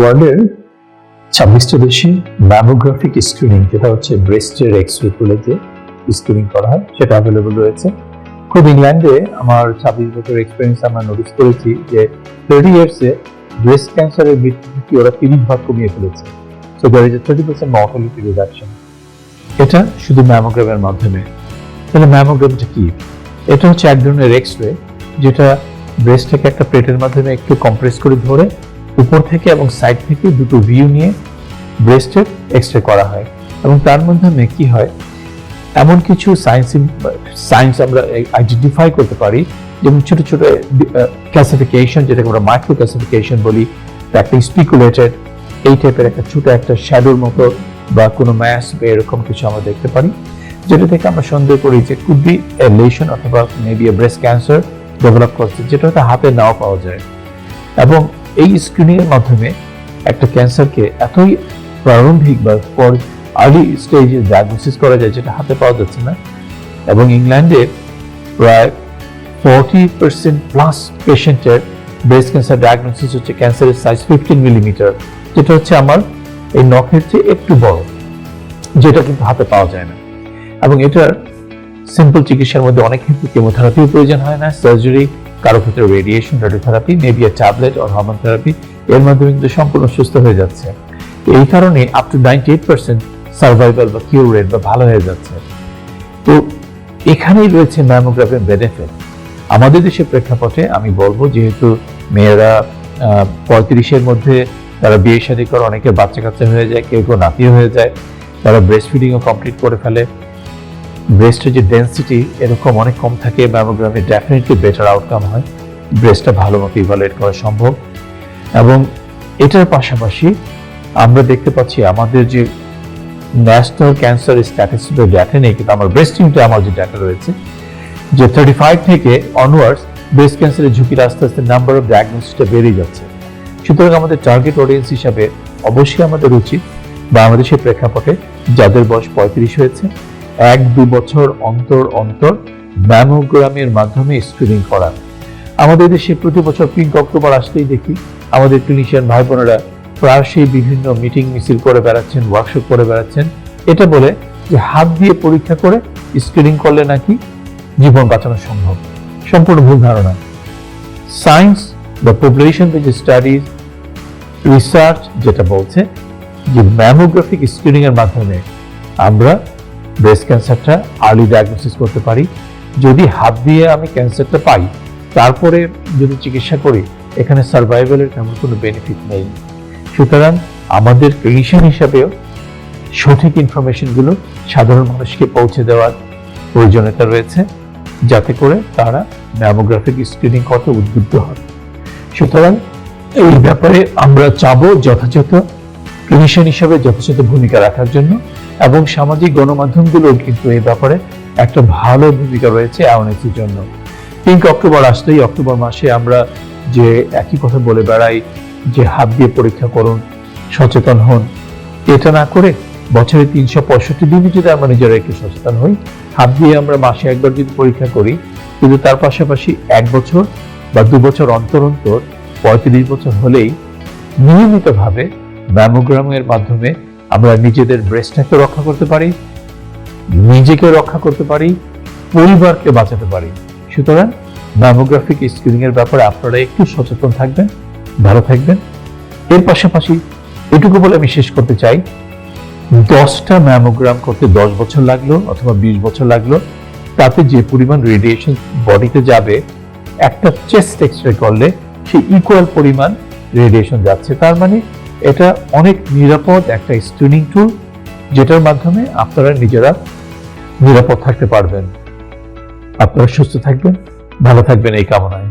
ওয়ার্ল্ডের ছাব্বিশটা দেশে ম্যামোগ্রাফিক স্ক্রিনিং যেটা হচ্ছে ব্রেস্টের এক্স রে তুলে যে স্ক্রিনিং করা হয়, সেটা অ্যাভেলেবল রয়েছে। খুব ইংল্যান্ডে আমার ছাব্বিশ বছর এক্সপিরিয়েন্স আমরা নোটিস করেছি যে থার্টি ইয়ার্সে ব্রেস্ট ক্যান্সারের মৃত্যু থেকে ওরা তিরিশ ভাগ কমিয়ে ফেলেছে। So there is a thirty percent mortality reduction এটা শুধু ম্যামোগ্রামের মাধ্যমে। তাহলে ম্যামোগ্রামটা কি? এটা হচ্ছে এক ধরনের এক্স রে যেটা ব্রেস্টটাকে একটা প্লেটের মাধ্যমে একটু কম্প্রেস করে ধরে উপর থেকে এবং সাইড থেকে দুটো ভিউ নিয়ে ব্রেস্টের এক্স রে করা হয়। এবং তার মাধ্যমে কি হয়, এমন কিছু সায়েন্স সায়েন্স আমরা আইডেন্টিফাই করতে পারি, যেমন ছোট ছোট ক্লাসিফিকেশন যেটাকে আমরা মাইক্রো ক্লাসিফিকেশন বলি, একটা স্পিকুলেটেড এই টাইপের একটা ছোট একটা শ্যাডোর মতো বা কোনো ম্যাস বা এরকম কিছু আমরা দেখতে পারি, যেটা থেকে আমরা সন্দেহ করি যে কুড এ লেশন অথবা maybe a breast cancer develop করছে, যেটা হয়তো হাতে নাও পাওয়া যায়। এবং এই স্ক্রিনিং এর মাধ্যমে একটা ক্যান্সারকে এতই প্রারম্ভিক বা আর্লি স্টেজে ডায়াগনোসিস করা যায় যেটা হাতে পাওয়া যাচ্ছে না এবং ইংল্যান্ডে প্রায় ফর্টি পার্সেন্ট প্লাস পেশেন্টের ব্রেস্ট ক্যান্সার ডায়াগনোসিস হচ্ছে ক্যান্সারের সাইজ ফিফটিন মিলিমিটার যেটা হচ্ছে আমার এই নখের চেয়ে একটু বড়, যেটা কিন্তু হাতে পাওয়া যায় না। এবং এটার সিম্পল চিকিৎসার মধ্যে অনেক ক্ষেত্রে কেমোথেরাপির প্রয়োজন হয় না সার্জারি কারও ক্ষেত্রে radiation radiotherapy maybe a tablet or hormone therapy এর মাধ্যমে কিন্তু সম্পূর্ণ সুস্থ হয়ে যাচ্ছে। এই কারণে up to ninety eight percent survival বা কিউর রেট বা ভালো হয়ে যাচ্ছে। তো এখানেই রয়েছে ম্যামোগ্রাফির বেনিফিট আমাদের দেশের প্রেক্ষাপটে আমি বলব যেহেতু মেয়েরা পঁয়ত্রিশের মধ্যে তারা বিয়ে শাদী করে অনেকের বাচ্চা কাচ্চা হয়ে যায়, কেউ কেউ নাতিও হয়ে যায়, তারা ব্রেস্ট ফিডিংও কমপ্লিট করে ফেলে। ব্রেস্টের যে ডেন্সিটি এরকম অনেক কম থাকে ম্যামোগ্রামে ডেফিনেটলি বেটার আউটকাম হয়। ব্রেস্টটা ভালো মতো ইভালুয়েট করা সম্ভব। এবং এটার পাশাপাশি আমরা দেখতে পাচ্ছি আমাদের যে ন্যাশনাল ক্যান্সার স্ট্যাটিস্টিকের ডেটা নেই কিন্তু আমার ব্রেস্ট টিমটা আমার যে ডেটা রয়েছে, যে থার্টি ফাইভ থেকে অনওয়ার্ডস ব্রেস্ট ক্যান্সারের ঝুঁকির আস্তে আস্তে নাম্বার অফ ডায়াগনোসিসটা বেড়ে যাচ্ছে। সুতরাং আমাদের টার্গেট অডিয়েন্স হিসাবে অবশ্যই আমাদের উচিত বাংলাদেশের প্রেক্ষাপটে যাদের বয়স পঁয়ত্রিশ হয়েছে এক দু বছর অন্তর অন্তর ম্যামোগ্রামের মাধ্যমে স্ক্রিনিং করা আমাদের দেশে প্রতি বছর পিঙ্ক অক্টোবর আসতেই দেখি, আমাদের ক্লিনিশিয়ান ভাই বোনেরা প্রায়শই বিভিন্ন মিটিং মিছিল করে বেড়াচ্ছেন ওয়ার্কশপ করে বেড়াচ্ছেন। এটা বলে যে হাত দিয়ে পরীক্ষা করে স্ক্রিনিং করলে নাকি জীবন বাঁচানো সম্ভব। সম্পূর্ণ ভুল ধারণা। সায়েন্স বা পপুলেশন বেজ স্টাডিজ রিসার্চ যেটা বলছে যে ম্যামোগ্রাফিক স্ক্রিনিং এর মাধ্যমে আমরা ব্রেস্ট ক্যান্সারটা আর্লি ডায়াগনোসিস করতে পারি। যদি হাত দিয়ে আমি ক্যান্সারটা পাই, তারপরে যদি চিকিৎসা করি, এখানে সার্ভাইভালের তেমন কোনো বেনিফিট নেই। সুতরাং আমাদের ক্লিনিশিয়ান হিসাবেও সঠিক ইনফরমেশনগুলো সাধারণ মানুষকে পৌঁছে দেওয়ার প্রয়োজনীয়তা রয়েছে, যাতে করে তারা ম্যামোগ্রাফিক স্ক্রিনিং করতে উদ্বুদ্ধ হয়। সুতরাং এই ব্যাপারে আমরা চাবো যথাযথ ক্লিনিশিয়ান হিসাবে যথাযথ ভূমিকা রাখার জন্য। এবং সামাজিক গণমাধ্যমগুলোর কিন্তু এই ব্যাপারে একটা ভালো ভূমিকা রয়েছে অ্যাওয়ারনেসের জন্য। পিঙ্ক অক্টোবর আসলেই অক্টোবর মাসে আমরা যে একই কথা বলে বেড়াই যে হাত দিয়ে পরীক্ষা করুন, সচেতন হন। এটা না করে বছরে তিনশো পঁয়ষট্টি দিনই যদি আমরা নিজেরা একটু সচেতন হই, হাত দিয়ে আমরা মাসে একবার যদি পরীক্ষা করি, কিন্তু তার পাশাপাশি এক বছর বা দু বছর অন্তর অন্তর, পঁয়ত্রিশ বছর হলেই নিয়মিতভাবে ম্যামোগ্রামের মাধ্যমে আমরা নিজেদের ব্রেস্টটাকে রক্ষা করতে পারি নিজেকে রক্ষা করতে পারি, পরিবারকে বাঁচাতে পারি। সুতরাং ম্যামোগ্রাফিক স্ক্রিনিং এর ব্যাপারে আপনারা একটু সচেতন থাকবেন, ভালো থাকবেন। এর পাশাপাশি এটুকু বলে আমি শেষ করতে চাই, দশটা ম্যামোগ্রাম করতে দশ বছর লাগল অথবা বিশ বছর লাগল, তাতে যে পরিমাণ রেডিয়েশন বডিতে যাবে, একটা চেস্ট এক্স রে করলে সেই ইকুয়াল পরিমাণ রেডিয়েশন যাচ্ছে। তার মানে এটা অনেক নিরাপদ একটা স্ক্রিনিং টুল যেটার মাধ্যমে আপনারা নিজেরা নিরাপদ থাকতে পারবেন। আপনারা সুস্থ থাকবেন, ভালো থাকবেন এই কামনায়।